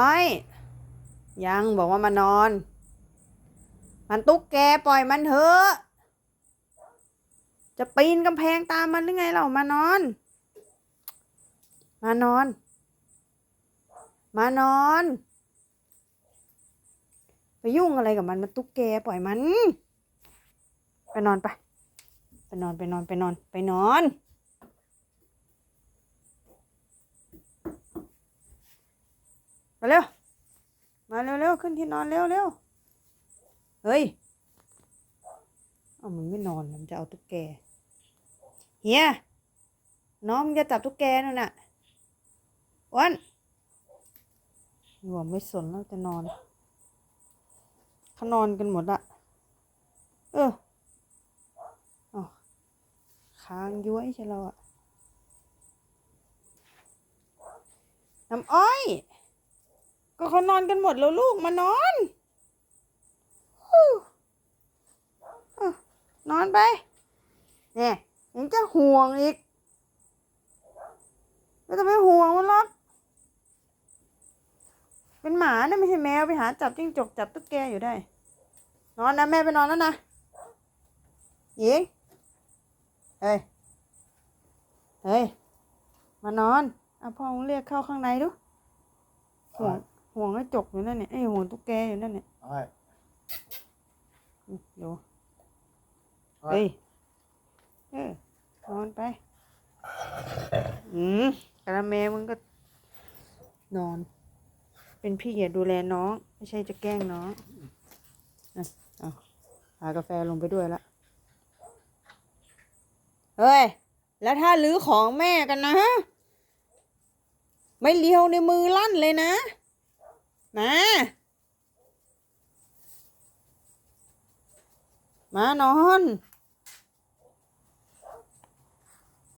น้อย ยังบอกว่ามานอน มันตุ๊กแกปล่อยมันเถอะ จะปีนกำแพงตามมันหรือไงเรามานอน มานอน มานอน ไปยุ่งอะไรกับมันมันตุ๊กแกปล่อยมัน ไปนอนไป ไปนอนไปนอนไปนอนไปนอน เร็ว มาเร็วเร็วขึ้นที่นอนเร็วเร็วเฮ้ย เอามันไม่นอนมันจะเอาตุ๊กแก เฮีย น้องมึงจะจับตุ๊กแกนั่นน่ะวันหวมไม่สนแล้วจะนอนเขานอนกันหมดละเอออ๋อค้างย้วยใช่เราอะน้ำอ้อย ก็เขานอนกันหมดแล้วลูกมานอนฮู้อะนอนไป เนี่ยยังจะห่วงอีกไม่ต้องไปห่วงมันหรอกเป็นหมานะไม่ใช่แมวไปหาจับจิ้งจกจับตุ๊กแกอยู่ได้ นอนนะแม่ไปนอนแล้วนะหญิงเฮ้ย เฮ้ย มานอน เอาพ่อมึงเรียกเข้าข้างในดูห่วง ห่วงกระจกอยู่นั่นเนี่ยไอ้ยห่วงตุ๊กแกอยู่นั่นเนี่ยเอาไว้นี่ดูเอาไว้เฮ้ยเออนอนไป อืมกระเมมึงก็นอน เป็นพี่อย่าดูแลน้อง ไม่ใช่จะแกล้งน้องอะเอาหากาแฟลงไปด้วยละ เฮ้ย แล้วถ้าลื้อของแม่กันนะ ไม่เลียวในมือลั่นเลยนะ มา มานอน